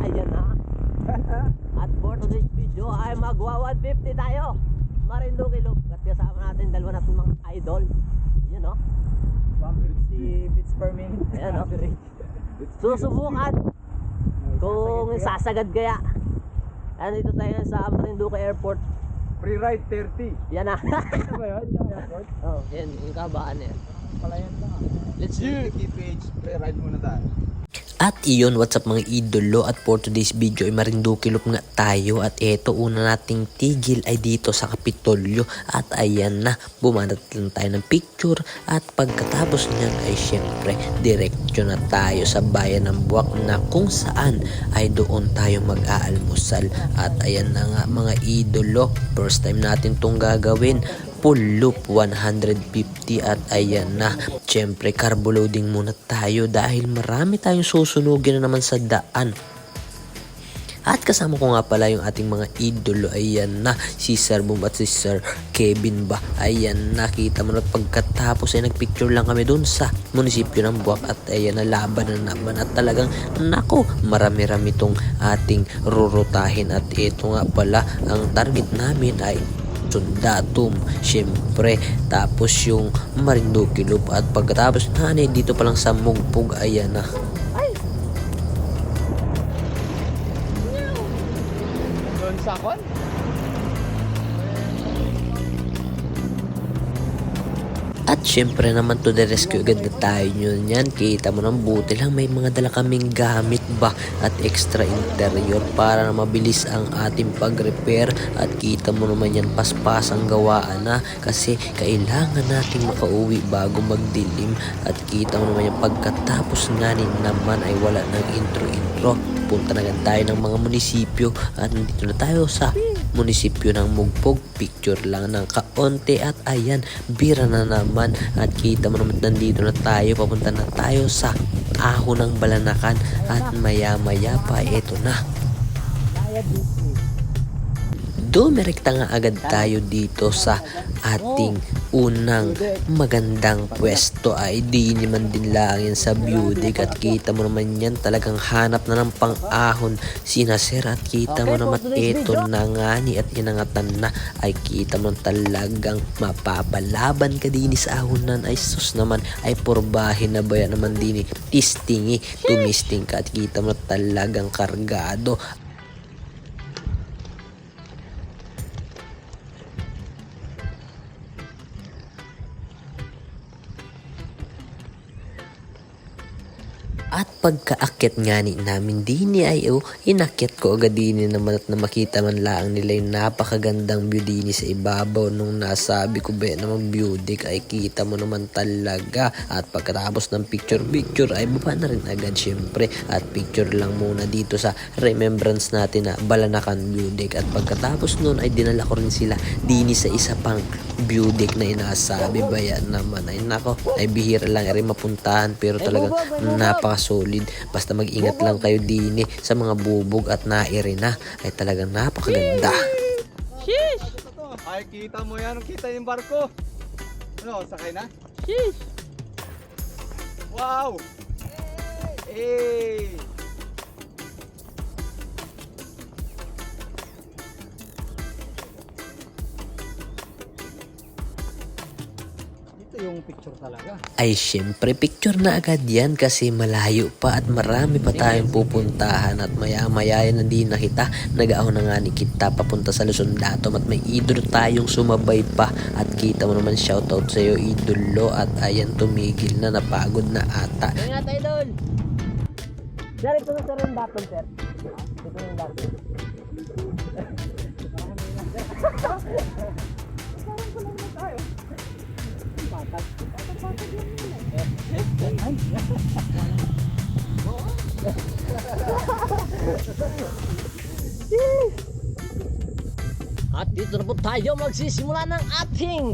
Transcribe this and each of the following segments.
ayan na. At for today's video ay magwa 150 tayo. Marinduque Loop. At kasama natin dalawa natin mga idol. Yan o. 150 beats per minute. Ayan o. Susubukan kung sasagad kaya. Andito tayo sa Marinduque Airport. Free ride 30. Yan na. Ano ba yun? Yung airport? oh, yan. Yung kabaan yan. Pala yan lang. Let's do it. page. Free ride muna tayo. At iyon, what's up mga idolo at for today's video ay Marinduque Loop nga tayo at eto una nating tigil ay dito sa Kapitolyo. At ayan na, bumanat lang tayo ng picture at pagkatapos niyan ay syempre direksyon na tayo sa bayan ng Buwak na kung saan ay doon tayo mag-aalmusal. At ayan na nga mga idolo, first time natin tong gagawin full loop 150 at ayan na. Syempre carbo loading muna tayo dahil marami tayong susunugin na naman sa daan. At kasama ko nga pala yung ating mga idolo ayan na. Si Sir Boom at si Sir Kevin ba? Ayan nakita mo na. Pagkatapos ay nagpicture lang kami dun sa munisipyo ng Buwak at ayan na laban na naman. At talagang nako marami-rami tong ating rurutahin. At ito nga pala ang target namin ay Sundatum, syempre, tapos yung Marinduque Loop at pagkatapos nanay dito pa lang sa Mugpug, ayan na. At syempre naman to the rescue agad na tayo yun yan. Kita mo ng buti lang may mga dala kaming gamit ba at extra interior para na mabilis ang ating pag-repair at kita mo naman yan paspas ang gawaan na kasi kailangan nating makauwi bago magdilim at kita mo naman yan pagkatapos nga naman ay wala ng intro-intro. Punta na tayo ng mga munisipyo at nandito na tayo sa munisipyo ng Mugpog. Picture lang ng kaonte at ayan, bira na naman. At kita mo naman nandito na tayo, papunta na tayo sa ahon ng balanakan at maya maya pa ito na. Dumirekta nga agad tayo dito sa ating unang magandang pwesto. Ay di naman din lang yan sa beauty at kita mo naman yan talagang hanap na ng pang-ahon sina sir at kita mo naman ito na nga ni at inangatan na ay kita mo talagang mapapalaban ka din sa ahonan ay sus naman ay porbahin na ba yan naman din tistingi. Tumisting ka at kita mo talagang kargado At pagkaakyat nga ni namin dini ay oh, inakyat ko agad dini naman at na makita man lang nila yung napakagandang view dini sa ibabaw nung nasabi ko ba naman beauty ay kita mo naman talaga. At pagkatapos ng picture picture ay baba na rin agad syempre. At picture lang muna dito sa remembrance natin na Balanakan Deck at pagkatapos nun ay dinala ko rin sila dini sa isa pang view deck na inasabi ba yan naman ay nako ay bihira lang rin mapuntahan pero talagang napaka-solid. Basta mag-ingat lang kayo dini sa mga bubog at nairi na ay talagang napakaganda. Ay, kita mo yan. Kita yung barko. Ano, sakay na? Sheesh! Wow! Hey! Ito yung picture talaga. Ay syempre picture na agad yan kasi malayo pa at marami pa tayong pupuntahan at maya maya yan hindi na kita nag-aon na nga ni kita papunta sa Luzon Datom at may idol tayong sumabay pa at kita mo naman shoutout sa iyo idolo at ayan tumigil na napagod na ata Ingat idol! Sir, ito na sir yung daton sir. Ito yung daton. At dito na po tayo magsisimula ng ating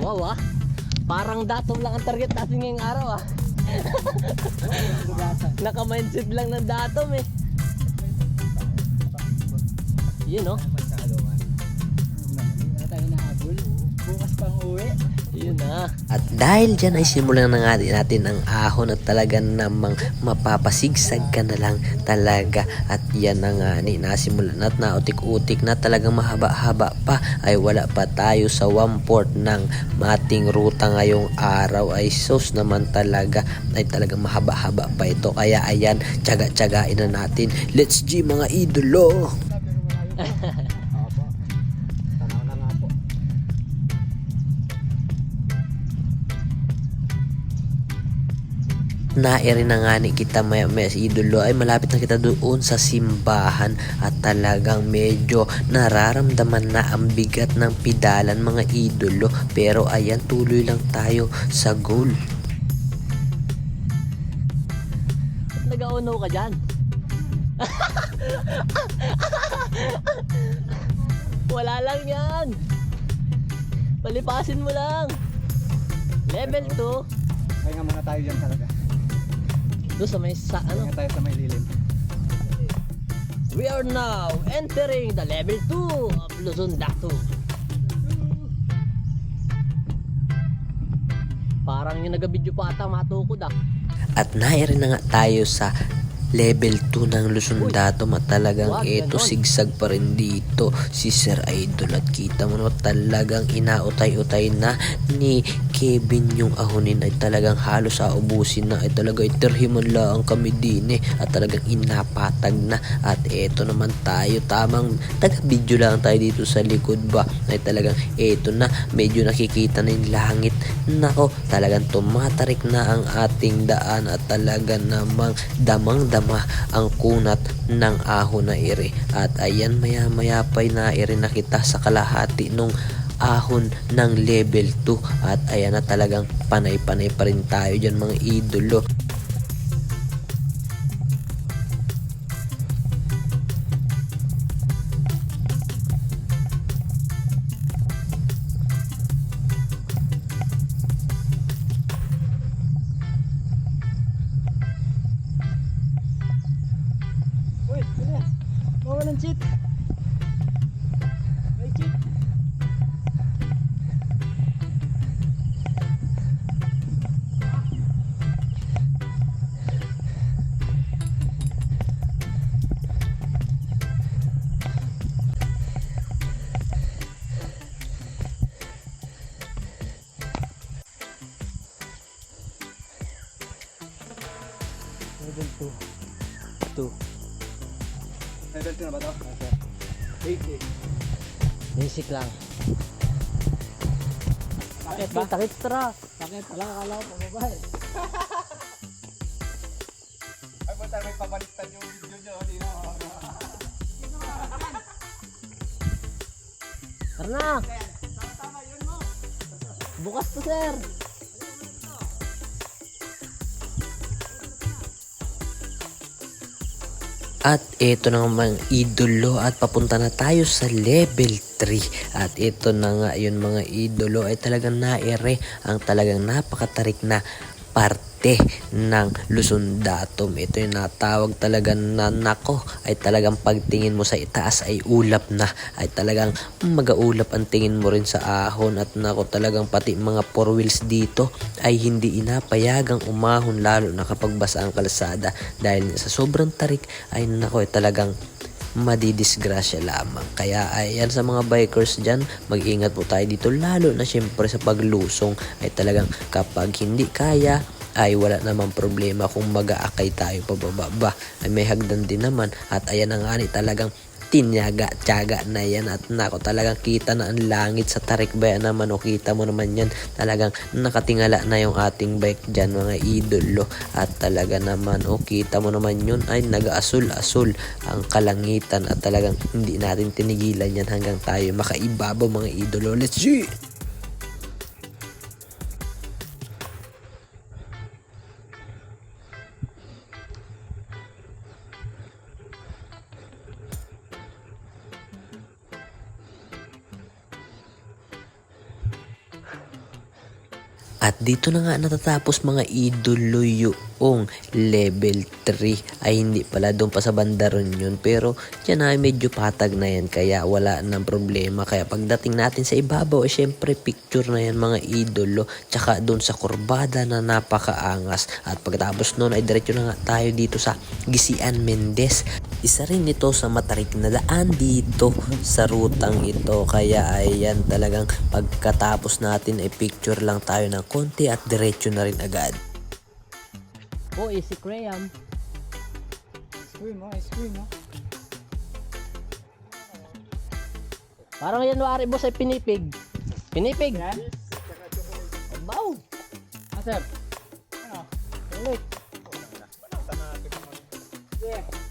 Wow ah. Parang datom lang ang target natin ngayong araw ah. Naka-mindset lang ng datom eh. Yun oh Na. At dahil dyan ay simulan na nga natin ang ahon at talaga namang mapapasigsag ka na lang talaga. At yan na nga ni nasimulan at nautik-utik na talagang mahaba-haba pa ay wala pa tayo sa one fourth ng mating ruta ngayong araw ay sus naman talaga ay talagang mahaba-haba pa ito. Kaya ayan, tsaga-tsagain na natin. Let's G mga idolo! Nairi na nga ni kita maya maya si idolo ay malapit na kita doon sa simbahan at talagang medyo nararamdaman na ang bigat ng pidalan mga idolo pero ayan tuloy lang tayo sa goal. Ba't nag-aunaw ka dyan? Wala lang yan. Palipasin mo lang. Level 2. Pahinga muna tayo dyan talaga. Doon sa may sa ano. Pahinga tayo sa may lilim. We are now entering the level 2 of Luzon Dato. Parang yung nagabidyo pa ata matukod ah. At nairi na nga tayo sa level 2 ng Luzon Datum at talagang ganon. sigsag pa rin dito si Sir Idol at kita mo no talagang inautay-utay na ni Kevin yung ahonin ay talagang halos aubusin na. Ay talaga iterhiman lang kami din eh. At talagang inapatag na. At eto naman tayo tamang taga video lang tayo dito sa likod ba? Ay talagang eto na medyo nakikita na yung langit. Nako talagang tumatarik na ang ating daan. At talaga namang damang dama ang kunat ng ahon na ire at ayan maya maya pa'y na kita sa kalahati nung ahon ng level 2 at ayan na talagang panay-panay pa rin tayo dyan mga idolo Uy, ano yan? Bawal ang cheat. Level 2. 2. Level 2 na ba to? Okay. 80. Basic lang. Bakit ba? Takit tra. Bakit? Wala akala ko pababa eh. Ay, punta may pabaliktad yung video nyo. Di na. Tara na. Bukas to sir. At ito na naman idolo at papunta na tayo sa level 3. At ito na nga yun mga idolo ay talagang naire ang talagang napakatarik na parte ng Luzon Datum. Ito yung natawag talaga na nako ay talagang pagtingin mo sa itaas ay ulap na ay talagang magaulap ang tingin mo rin sa ahon at nako talagang pati mga four wheels dito ay hindi inapayagang umahon lalo na kapag basa ang kalsada dahil sa sobrang tarik ay nako ay talagang madidisgrasya lamang. Kaya ayan sa mga bikers dyan, mag-ingat po tayo dito lalo na syempre sa paglusong ay talagang kapag hindi kaya ay wala namang problema kung mag-aakay tayo pababa. Ba ay may hagdan din naman. At ayan ang ani talagang tinyaga, tiyaga na yan. At nako talagang kita na ang langit sa tarik ba yan naman o kita mo naman yan. Talagang nakatingala na yung ating bike dyan mga idolo. At talaga naman o kita mo naman yun ay nag-asul-asul ang kalangitan. At talagang hindi natin tinigilan yan hanggang tayo makaibabaw mga idolo. Let's see At dito na nga natatapos mga idolo yung level 3 ay hindi pala. Doon pa sa bandaron yun. Pero yan ay medyo patag na yan. Kaya wala nang problema. Kaya pagdating natin sa ibabaw ay syempre picture na yan mga idolo. Tsaka doon sa kurbada na napakaangas. At pagkatapos noon ay diretso na nga tayo dito sa Gisian Mendez isa rin ito sa matarik na daan dito sa rutang ito kaya ay yan talagang pagkatapos natin ay picture lang tayo ng konti at diretso na rin agad Oh, easy Graham. Scream mo, scream mo. Parang January boss ay pinipig. Pinipig. Yan. Baw. Ah, sir. Ano? Ulit. Yeah.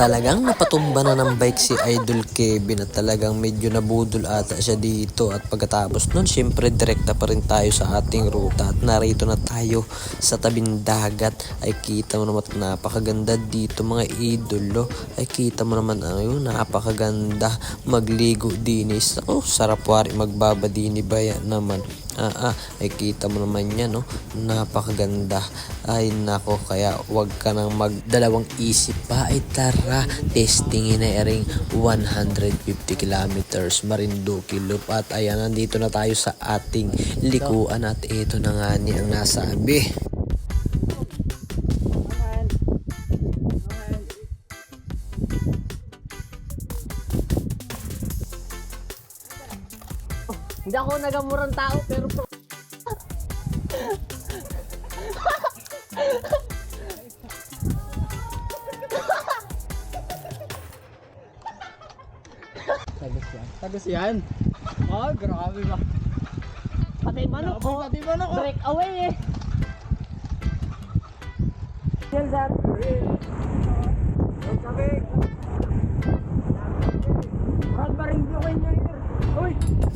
Talagang napatumba na ng bike si Idol Kevin at talagang medyo nabudol ata siya dito. At pagkatapos nun syempre direkta pa rin tayo sa ating ruta. At narito na tayo sa tabing dagat. Ay kita mo naman napakaganda dito mga idolo. Ay kita mo naman ayun napakaganda. Magligo dinis ako sarap wari magbabadini ba yan naman Ah, ah, ay kita mo naman yan, no? Napakaganda. Ay, nako, kaya wag ka nang magdalawang isip pa. Ay, tara, testingin na ering 150 kilometers Marinduque Loop. At ayan, nandito na tayo sa ating likuan at ito na nga ni ang nasabi. Nagamurang tao pero Tagas yan. Tagas yan. Ah, grabe ba? pati manok ko. Pati ba na ko? Break away eh. Yan that. Brad Baring Blokin niya here.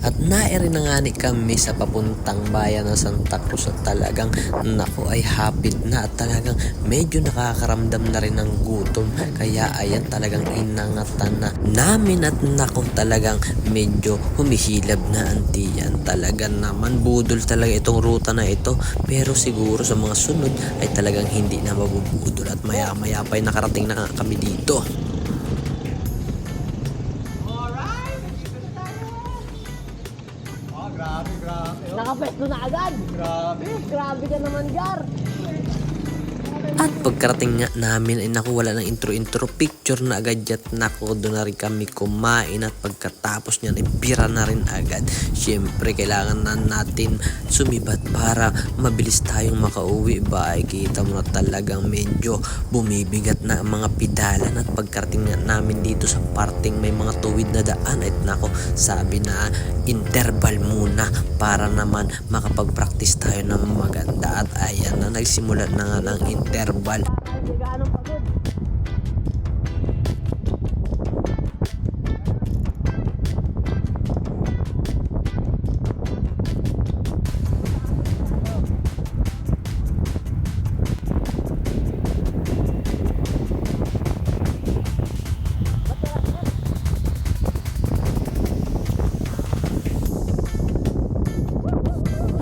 At naeri na nga ni kami sa papuntang bayan ng Santa Cruz at talagang nako ay hapit na at talagang medyo nakakaramdam na rin ng gutom. Kaya ayan talagang inangatan na namin at nako talagang medyo humihilab na antiyan. Talaga naman budol talaga itong ruta na ito pero siguro sa mga sunod ay talagang hindi na mabubudol at maya maya pa ay nakarating na kami dito. Grabe. Grabe ka naman, Gar. At pagkarating nga namin ay naku wala ng intro-intro. Picture na agad yat naku doon na rin kami kumain at pagkatapos niyan ay bira na rin agad. Siyempre kailangan na natin sumibat para mabilis tayong makauwi. Ba ay kita mo na talagang medyo bumibigat na ang mga pidalan at pagkarating nga namin dito sa parting may mga tuwid na daan. At nako sabi na interval muna para naman makapag-practice tayo ng maganda. At ayan na nagsimula na nga ng interval Hindi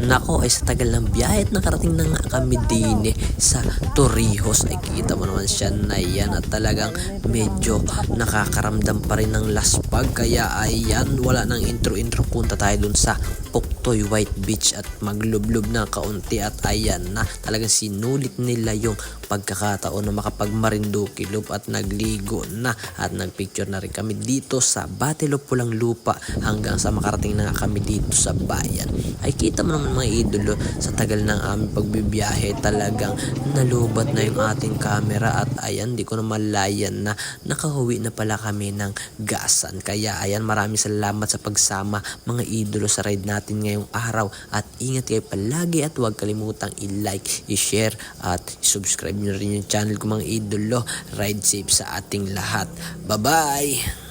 Nako ay sa tagal ng biyahe at nakarating na nga kami din eh, sa Torrijos. Ay kita mo naman siya na yan at talagang medyo nakakaramdam pa rin ng laspag. Kaya ayan wala nang intro intro punta tayo dun sa Puktoy White Beach at maglublob na kaunti. At ayan na talagang sinulit nila yung pagkakataon na makapag Marinduque Loop at nagligo na. At nagpicture na rin kami dito sa Battle of Pulang Lupa hanggang sa makarating na kami dito sa bayan. Ay kita mo naman mga idolo sa tagal ng aming pagbibiyahe talagang nalubat na yung ating camera. At ayan di ko na malayan na nakahuwi na pala kami ng gasan. Kaya ayan maraming salamat sa pagsama mga idolo sa ride natin ngayong araw. At ingat kayo palagi at huwag kalimutang i-like, i-share at i-subscribe nyo rin yung channel ko mga idolo. Ride safe sa ating lahat. Bye bye